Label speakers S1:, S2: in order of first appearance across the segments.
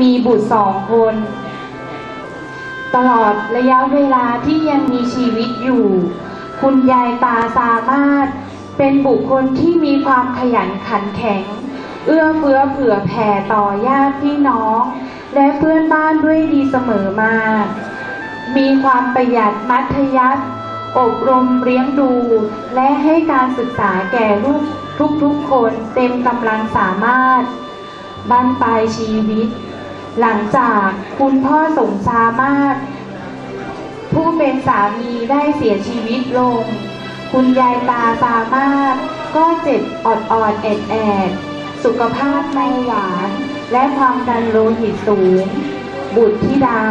S1: มีบุตรสองคน ตลอดระยะเวลาที่ยังมีชีวิตอยู่ คุณยายตาสามารถเป็นบุคคลที่มีความขยันขันแข็ง เอื้อเฟื้อเผื่อแผ่ต่อญาติพี่น้อง และเพื่อนบ้านด้วยดีเสมอมา มีความประหยัดมัธยัสถ์อบรมเลี้ยงดู และให้การศึกษาแก่ลูกทุกๆคนเต็มกำลังสามารถบั้นปลายชีวิต หลังจากคุณพ่อสมสามารถ ผู้เป็นสามีได้เสียชีวิตลง คุณยายตาสามารถก็เจ็บอดออดแอดแอดสุขภาพไม่หวาน และความดันโลหิตสูง บุตรธิดา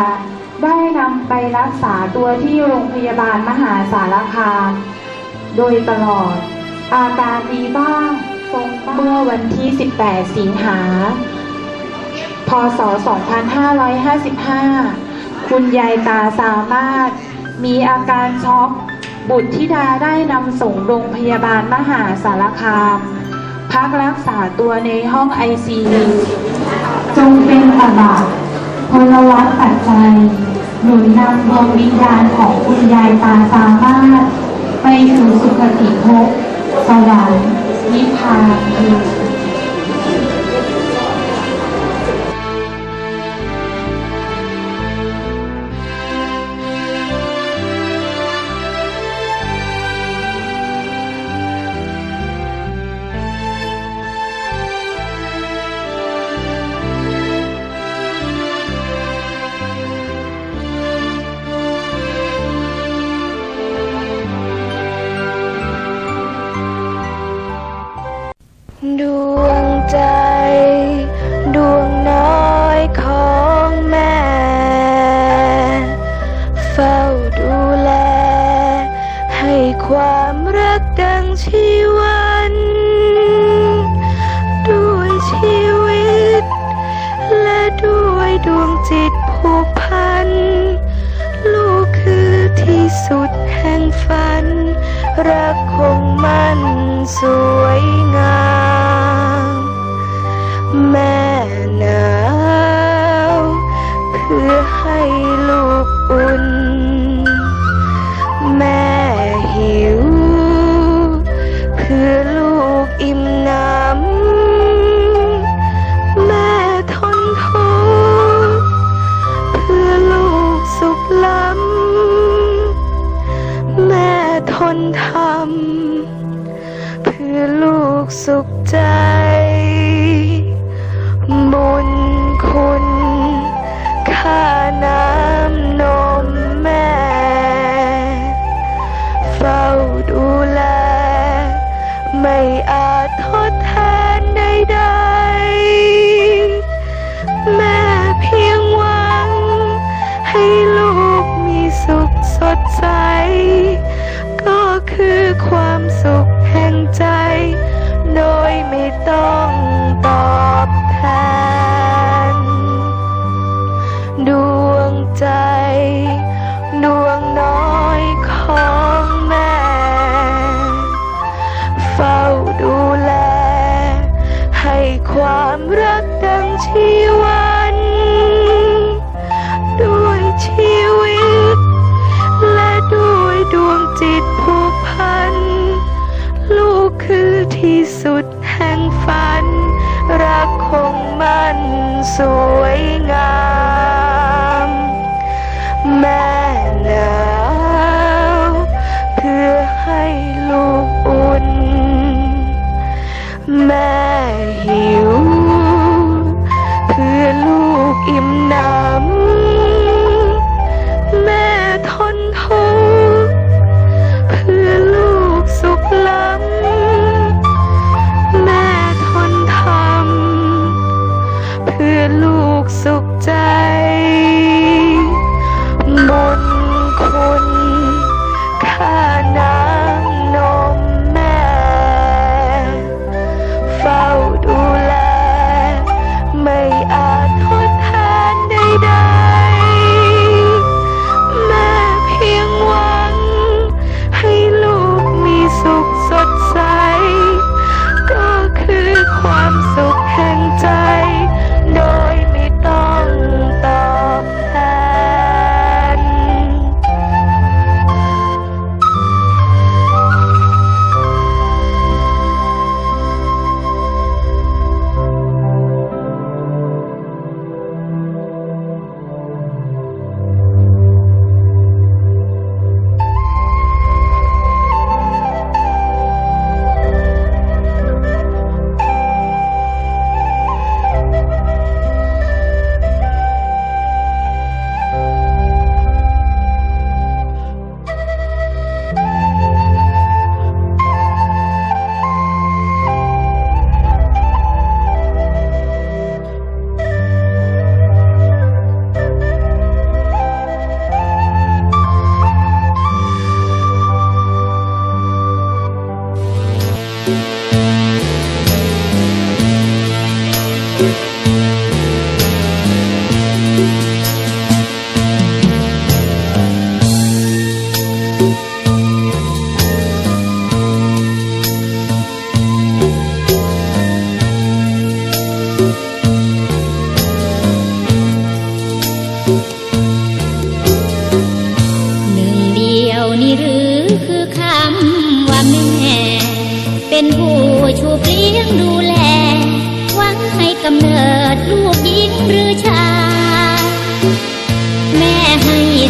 S1: ได้นำไปรักษาตัวที่โรงพยาบาลมหาสารคามโดยตลอด อาการดีบ้าง ทรงบ้างเมื่อวันที่ 18 สิงหา พศ 2555 คุณยายตาสามารถมีอาการช็อกบุตรธิดาได้นำส่งโรงพยาบาลมหาสารคาม พักรักษาตัวในห้องไอซียูจงเป็นตบะพลวัตปัจจัยหนุนนำดวงวิญญาณของคุณยายตาสามารถ ไปสู่สุคติภพสวรรค์นิพพานเถิ
S2: ชีวัน ด้วยชีวิต และด้วยดวงจิตผูกพัน ลูกคือที่สุดแห่งฝัน รักคงมั่นสวยงาม ทนทำเพื่อลูกสุขใจ บุญคุณค่าน้ำนมแม่ เฝ้าดูแล ไม่อาจทดแทนใดๆ คือความสุขแห่งใจ โดยไม่ต้องตอบแทน ดวงใจ ดวงน้อยของแม่ เฝ้าดู พื่อลูกสุขใจ บุญคุณค่า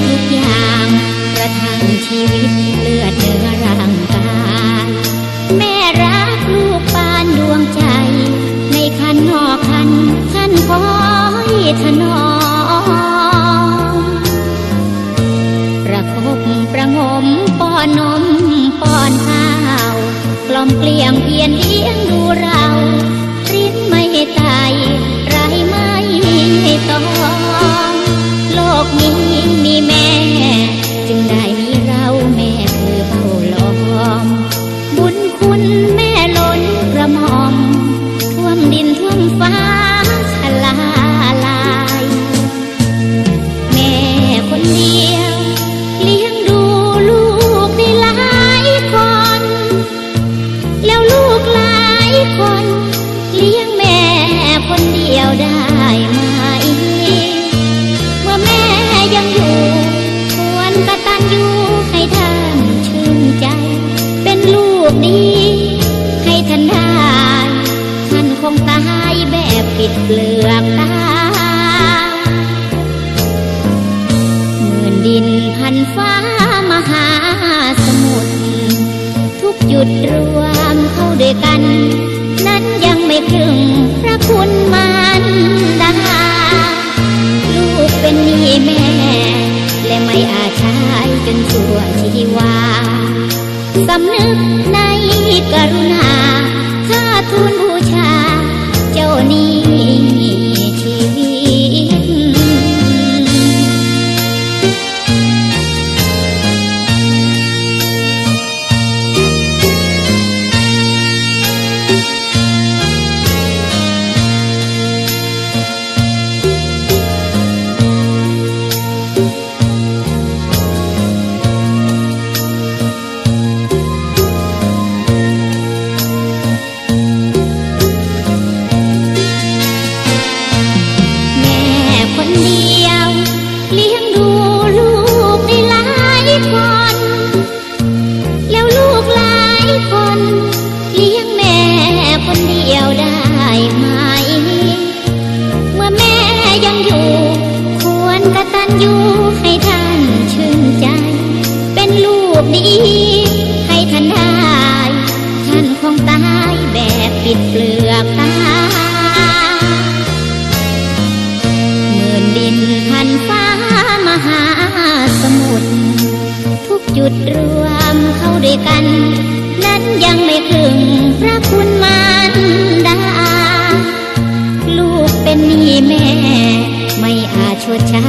S2: ทุกอย่า
S3: งกระทั่งชีวิตเลือดเนื้อร่างกายแม่รักลูกปานดวงใจ ในคันนอกคันคันคอยถนอมประคบประงมป้อนนมป้อนข้าว กล่อมเกลี่ยงเพียนเลี้ยงดูเรา ปิดเปลือกตาหมื่นดินพันฟ้ามหาสมุทรทุกหยุดรวมเข้าด้วยกัน นั้นยังไม่ครึ่งพระคุณมารดาลูกเป็นนี้แม่ และไม่อาจใช้จนชั่วชีวาสำนึกในกรุณา ลู